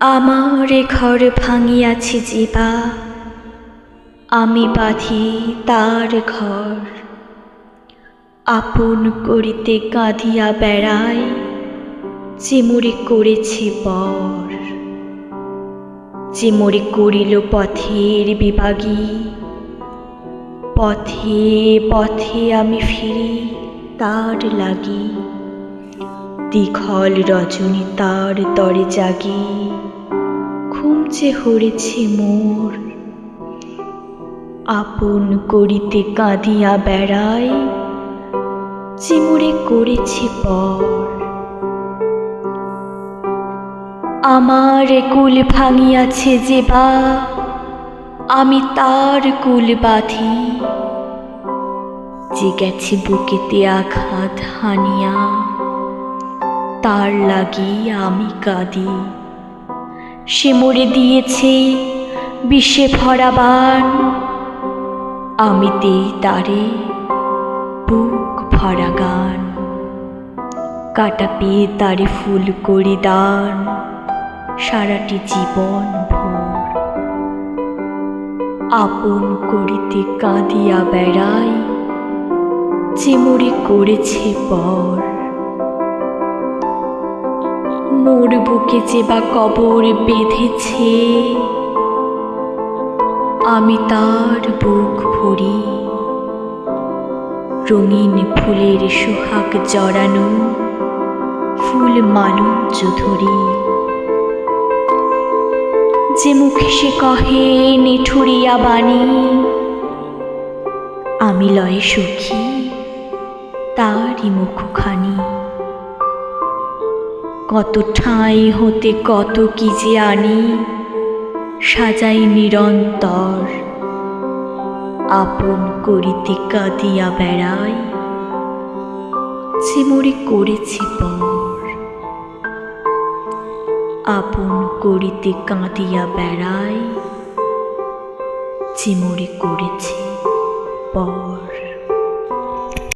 আমার ঘর ভাঙিয়াছি জীবা। আমি বাঁধি তার ঘর। আপন করিতে কাঁদিয়া বেড়াই যে মোরে করেছে পর যে মোরে করিল পথের বিভাগী। পথে পথে আমি ফিরি তার লাগি। দীঘল রজনী তার তরে জাগি। যে হরেছে মোর। আপন করিতে কাঁদিয়া বেড়াই, যে মোরে করেছে পর। আমার কুল ভাঙিয়াছে যে বা, আমি তার কুল বাঁধি। যে গেছে বুকেতে আঘাত হানিয়া, তার লাগি আমি কাঁদি। সে মরে দিয়েছে বিষে ভরা বান। আমি দেই তারে বুক ভরা গান। কাটা পেয়ে তারে ফুল করি দান। সারাটি জীবন ভোর। আপন করিতে কাঁদিয়া বেড়াই, যে মরে করেছে পর। মোর বুকে যে বা কবর বেঁধেছে, আমি তার বুক ভরি। রঙিন ফুলের সোহাগ জড়ানো, ফুল মালঞ্চ ধরি। যে মুখে সে কহে, নিঠুরিয়া বাণী আমি লয়ে সুখী, তারই মুখখানি। কত ঠাঁই হতে কত কি যে আনি, সাজাই নিরন্তর। আপন করিতে কাঁদিয়া বেড়াই, যে করেছে পর। আপন করিতে কাঁদিয়া বেড়াই, যে করেছে পর।